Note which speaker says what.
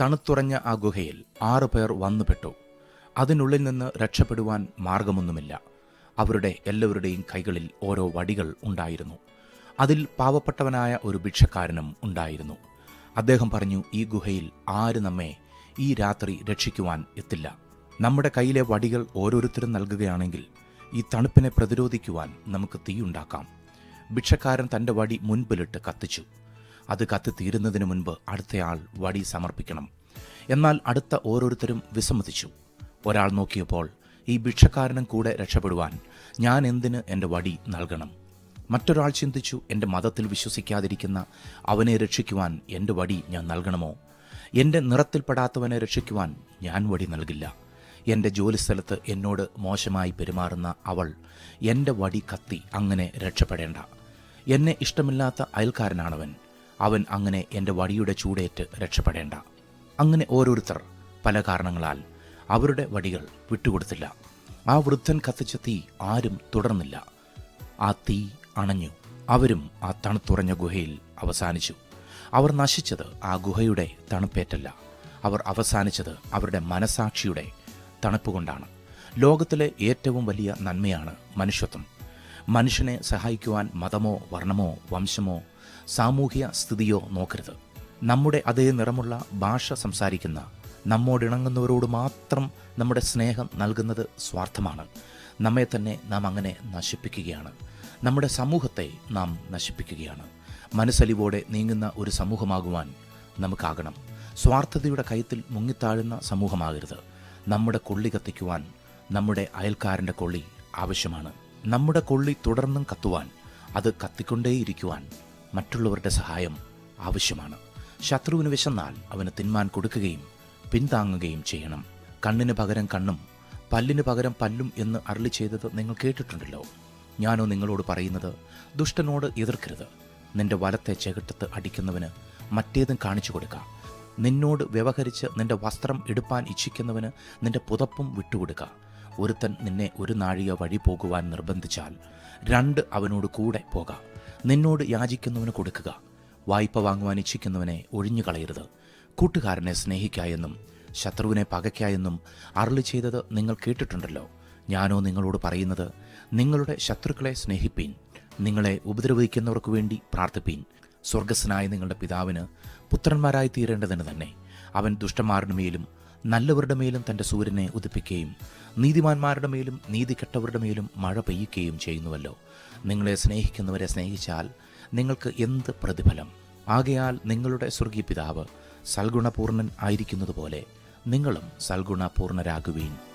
Speaker 1: തണുത്തുറഞ്ഞ ആ ഗുഹയിൽ ആറു പേർ വന്നുപെട്ടു. അതിനുള്ളിൽ നിന്ന് രക്ഷപ്പെടുവാൻ മാർഗമൊന്നുമില്ല. അവരുടെ എല്ലാവരുടെയും കൈകളിൽ ഓരോ വടികൾ ഉണ്ടായിരുന്നു. അതിൽ പാവപ്പെട്ടവനായ ഒരു ഭിക്ഷക്കാരനും ഉണ്ടായിരുന്നു. അദ്ദേഹം പറഞ്ഞു ഈ ഗുഹയിൽ ആര് നമ്മെ ഈ രാത്രി രക്ഷിക്കുവാൻ എത്തില്ല. നമ്മുടെ കയ്യിലെ വടികൾ ഓരോരുത്തരും നൽകുകയാണെങ്കിൽ ഈ തണുപ്പിനെ പ്രതിരോധിക്കുവാൻ നമുക്ക് തീയുണ്ടാക്കാം. ഭിക്ഷക്കാരൻ തന്റെ വടി മുൻപിലിട്ട് കത്തിച്ചു. അത് കത്തിത്തീരുന്നതിന് മുൻപ് അടുത്തയാൾ വടി സമർപ്പിക്കണം. എന്നാൽ അടുത്ത ഓരോരുത്തരും വിസമ്മതിച്ചു. ഒരാൾ നോക്കിയപ്പോൾ ഈ ഭിക്ഷക്കാരനും കൂടെ രക്ഷപ്പെടുവാൻ ഞാൻ എന്തിന് എന്റെ വടി നൽകണം? മറ്റൊരാൾ ചിന്തിച്ചു എന്റെ മതത്തിൽ വിശ്വസിക്കാതിരിക്കുന്ന അവനെ രക്ഷിക്കുവാൻ എന്റെ വടി ഞാൻ നൽകണമോ? എന്റെ നിറത്തിൽപ്പെടാത്തവനെ രക്ഷിക്കുവാൻ ഞാൻ വടി നൽകില്ല. എന്റെ ജോലിസ്ഥലത്ത് എന്നോട് മോശമായി പെരുമാറുന്ന അവൾ എന്റെ വടി കത്തി അങ്ങനെ രക്ഷപ്പെടേണ്ട. എന്നെ ഇഷ്ടമില്ലാത്ത അയൽക്കാരനാണവൻ. അവൻ അങ്ങനെ എന്റെ വടിയുടെ ചൂടേറ്റ് രക്ഷപ്പെടേണ്ട. അങ്ങനെ ഓരോരുത്തർ പല കാരണങ്ങളാൽ അവരുടെ വടികൾ വിട്ടുകൊടുത്തില്ല. ആ വൃദ്ധൻ കത്തിച്ച തീ ആരും തുടർന്നില്ല. ആ തീ അണഞ്ഞു. അവരും ആ തണുത്തുറഞ്ഞ ഗുഹയിൽ അവസാനിച്ചു. അവർ നശിച്ചത് ആ ഗുഹയുടെ തണുപ്പേറ്റല്ല. അവർ അവസാനിച്ചത് അവരുടെ മനസാക്ഷിയുടെ തണുപ്പ് കൊണ്ടാണ് ലോകത്തിലെ ഏറ്റവും വലിയ നന്മയാണ് മനുഷ്യത്വം. മനുഷ്യനെ സഹായിക്കുവാൻ മതമോ വർണമോ വംശമോ സാമൂഹിക സ്ഥിതിയോ നോക്കരുത്. നമ്മുടെ അതേ നിറമുള്ള ഭാഷ സംസാരിക്കുന്ന നമ്മോടിണങ്ങുന്നവരോട് മാത്രം നമ്മുടെ സ്നേഹം നൽകുന്നത് സ്വാർത്ഥമാണ്. നമ്മെ തന്നെ നാം അങ്ങനെ നശിപ്പിക്കുകയാണ്. നമ്മുടെ സമൂഹത്തെ നാം നശിപ്പിക്കുകയാണ്. മനസ്സലിവോടെ നീങ്ങുന്ന ഒരു സമൂഹമാകുവാൻ നമുക്കാകണം. സ്വാർത്ഥതയുടെ കയത്തിൽ മുങ്ങിത്താഴുന്ന സമൂഹമാകരുത്. നമ്മുടെ കൊള്ളി കത്തിക്കുവാൻ നമ്മുടെ അയൽക്കാരന്റെ കൊള്ളി ആവശ്യമാണ്. നമ്മുടെ കൊള്ളി തുടർന്നും കത്തുവാൻ അത് കത്തിക്കൊണ്ടേയിരിക്കുവാൻ മറ്റുള്ളവരുടെ സഹായം ആവശ്യമാണ്. ശത്രുവിന് വിശന്നാൽ അവന് തിന്മാൻ കൊടുക്കുകയും പിന്താങ്ങുകയും ചെയ്യണം. കണ്ണിന് പകരം കണ്ണും പല്ലിന് പകരം പല്ലും എന്ന് അരളി ചെയ്തത് നിങ്ങൾ കേട്ടിട്ടുണ്ടല്ലോ. ഞാനോ നിങ്ങളോട് പറയുന്നത് ദുഷ്ടനോട് എതിർക്കരുത്. നിന്റെ വലത്തെ ചെകിട്ടത്ത് അടിക്കുന്നവന് മറ്റേതും കാണിച്ചു കൊടുക്കുക നിന്നോട് വ്യവഹരിച്ച് നിന്റെ വസ്ത്രം എടുപ്പാൻ ഇച്ഛിക്കുന്നവന് നിന്റെ പുതപ്പും വിട്ടുകൊടുക്കുക ഒരുത്തൻ നിന്നെ ഒരു നാഴിക വഴി പോകുവാൻ നിർബന്ധിച്ചാൽ രണ്ട് അവനോട് കൂടെ പോക. നിന്നോട് യാചിക്കുന്നവന് കൊടുക്കുക. വായ്പ വാങ്ങുവാൻ ഇച്ഛിക്കുന്നവനെ ഒഴിഞ്ഞു കളയരുത്. കൂട്ടുകാരനെ സ്നേഹിക്കായെന്നും ശത്രുവിനെ പകയ്ക്കായെന്നും അരളി ചെയ്തത് നിങ്ങൾ കേട്ടിട്ടുണ്ടല്ലോ. ഞാനോ നിങ്ങളോട് പറയുന്നത് നിങ്ങളുടെ ശത്രുക്കളെ സ്നേഹിപ്പീൻ നിങ്ങളെ ഉപദ്രവിക്കുന്നവർക്ക് വേണ്ടി പ്രാർത്ഥിപ്പീൻ. സ്വർഗസ്സനായ നിങ്ങളുടെ പിതാവിന് പുത്രന്മാരായി തീരേണ്ടതിന് തന്നെ അവൻ ദുഷ്ടന്മാരുടെ മേലും നല്ലവരുടെ മേലും തന്റെ സൂര്യനെ ഉദിപ്പിക്കുകയും നീതിമാന്മാരുടെ മേലും നീതി കെട്ടവരുടെ മേലും മഴ പെയ്യുകയും ചെയ്യുന്നുവല്ലോ. നിങ്ങളെ സ്നേഹിക്കുന്നവരെ സ്നേഹിച്ചാൽ നിങ്ങൾക്ക് എന്ത് പ്രതിഫലം? ആകയാൽ നിങ്ങളുടെ സ്വർഗീയ പിതാവ് സൽഗുണപൂർണൻ ആയിരിക്കുന്നതുപോലെ നിങ്ങളും സൽഗുണപൂർണരാകുവീൻ.